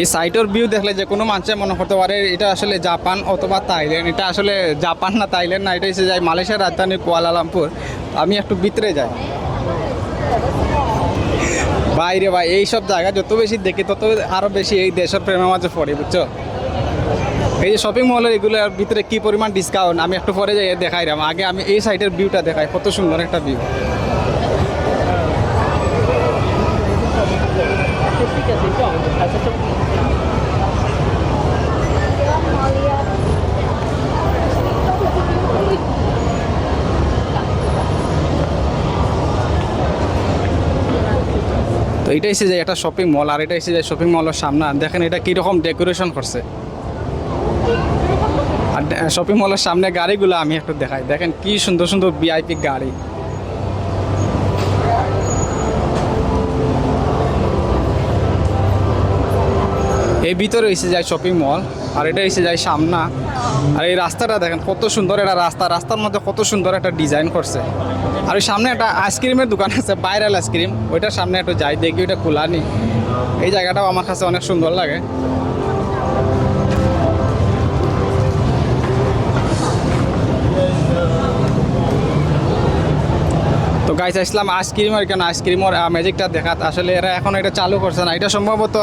এই সাইটের ভিউ দেখলে যে কোনো মানুষের মনে করতে পারে এটা আসলে জাপান অথবা তাইল্যান্ড এটা আসলে জাপান না থাইল্যান্ড না, এটা এসে যায় মালয়েশিয়ার রাজধানী কুয়ালালামপুর। আমি একটু ভিতরে যাই। বাইরে ভাই, এইসব জায়গা যত বেশি দেখি, তত আরও বেশি এই দেশের প্রেমের মাঝে পড়ে, বুঝছ? এই যে শপিং মলের এগুলোর ভিতরে কি পরিমাণ ডিসকাউন্ট আমি একটু পরে যাই দেখাইলাম আগে আমি এই সাইটের ভিউটা দেখাই, কত সুন্দর একটা ভিউ এটা এসে যায় একটা শপিং মল আর এটা এসে যায় শপিং মলের সামনে। দেখেন এটা কীরকম ডেকোরেশন করছে। আর শপিং মলের সামনে গাড়িগুলো আমি একটু দেখাই। দেখেন কি সুন্দর সুন্দর ভিআইপি গাড়ি। এই ভিতরে এসে যায় শপিং মল আর এটা এসে যায় সামনা। আর এই রাস্তাটা দেখেন কত সুন্দর একটা রাস্তা। রাস্তার মধ্যে কত সুন্দর একটা ডিজাইন করছে। আর সামনে একটা আইসক্রিমের দোকান আছে ভাইরাল আইসক্রিম ওইটার সামনে একটু যাই, দেখি ওইটা খোলা নেই এই জায়গাটাও আমার কাছে অনেক সুন্দর লাগে। তো গাইস আসলাম আইসক্রিমের কেন আইসক্রিমের ম্যাজিকটা দেখাত। আসলে এরা এখন এটা চালু করছে না। এটা সম্ভবত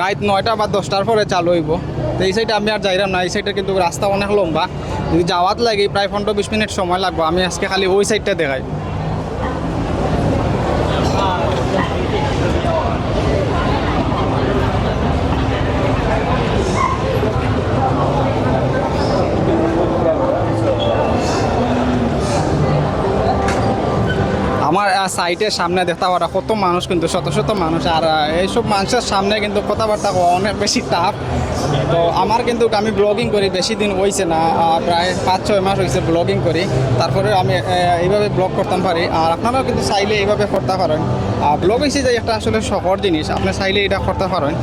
রাত নয়টা বা দশটার পরে চালু হইব। তো এই সাইডে আমি আর যাইলাম না, এই সাইডে কিন্তু রাস্তা অনেক লম্বা। যদি যাওয়াত লাগে প্রায় পনেরো বিশ মিনিট সময় লাগবে, আমি আজকে খালি ওই সাইডটা দেখাই। আমার সাইটের সামনে দেখতে পারা কত মানুষ কিন্তু, শত শত মানুষ। আর এইসব মানুষের সামনে কিন্তু কথাবার্তা অনেক বেশি টাফ তো আমার কিন্তু আমি ব্লগিং করি, বেশি দিন হয়েছে না প্রায় পাঁচ, ছয় মাস হয়েছে ব্লগিং করি। তারপরে আমি এইভাবে ব্লগ করতাম পারি। আর আপনারাও কিন্তু চাইলে এইভাবে করতে পারেন। আর ব্লগ হয়েছে যে একটা আসলে শহর জিনিস, আপনি চাইলে এটা করতে পারেন।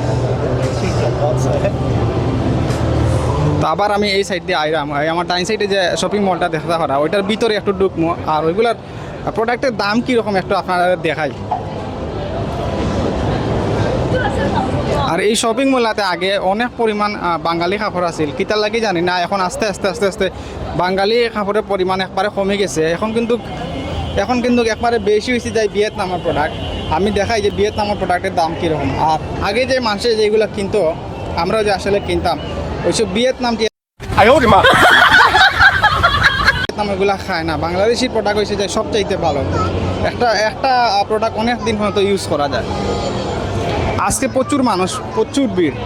তো আবার আমি এই সাইড দিয়ে আইরাম। আমার টাইম সাইডে যে শপিং মলটা দেখতে পারা, ওইটার ভিতরে একটু ঢুকবো আর ওইগুলার প্রোডাক্টের দাম কীরকম একটু আপনারা দেখাই। আর এই শপিং মেলাতে আগে অনেক পরিমাণ বাঙালি কাপড় আছিল। কিতার লাগে জানি না, এখন আস্তে আস্তে আস্তে আস্তে বাঙালি কাপড়ের পরিমাণ একবারে কমে গেছে। এখন কিন্তু এখন কিন্তু একবারে বেশি হয়েছে যায় ভিয়েতনামের প্রোডাক্ট আমি দেখাই যে ভিয়েতনামের প্রোডাক্টের দাম কীরকম। আর আগে যে মানুষে যেগুলো কিনতো আমরা যে আসলে কিনতাম, ওইসব ভিয়েতনামটি ভিয়েতনাম খায় না। বাংলাদেশি প্রোডাক্ট হয়েছে যে সবচাইতে ভালো। একটা একটা প্রোডাক্ট অনেক দিন পর্যন্ত ইউজ করা যায়। আজকে প্রচুর মানুষ, প্রচুর ভিড়।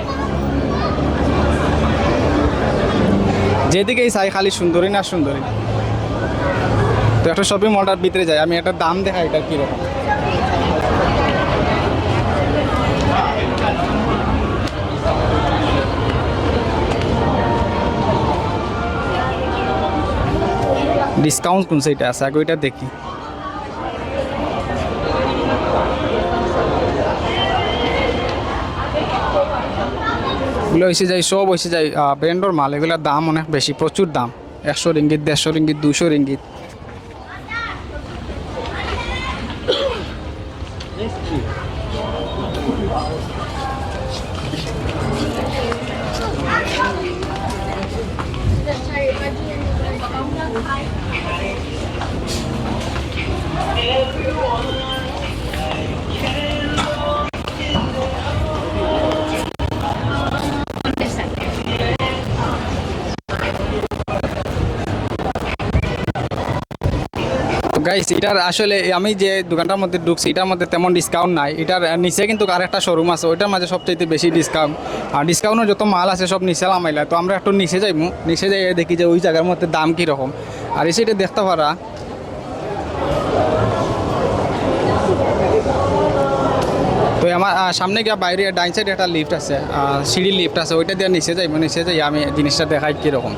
যেদিকেই চাই খালি সুন্দরী না সুন্দরী। তো একটা শপিং মলটার ভিতরে যাই, আমি একটা দাম দেখাই এটা কীরকম। ডিসকাউন্ট কোন সেইটা আছে? আগে ওইটা দেখি। এগুলো এসে যায় সব এসে যায় ব্র্যান্ডর মাল। এগুলোর দাম অনেক বেশি, প্রচুর দাম। একশো রিঙ্গিত, দেড়শো রিঙ্গিত দুশো রিঙ্গিত। তো গাইস এটার আসলে আমি যে দোকানটার মধ্যে ঢুকছি, এটার মধ্যে তেমন ডিসকাউন্ট নাই। এটার নিচে কিন্তু আরেকটা শোরুম আছে, ওইটার মাঝে সবচাইতে বেশি ডিসকাউন্ট আর ডিসকাউন্টের যত মাল আছে সব নিচে লামাইলা তো আমরা একটু নিচে যাইমু। নিচে যাই দেখি যে ওই জায়গার মধ্যে দাম কীরকম। আর এসে এটা দেখতে পারা তো আমার সামনে গিয়ে বাইরে ডাইন সাইডে একটা লিফট আছে সিঁড়ি লিফট আছে, ওইটা দিয়ে নিচে যাইবো, নিচে যাই আমি জিনিসটা দেখাই কীরকম।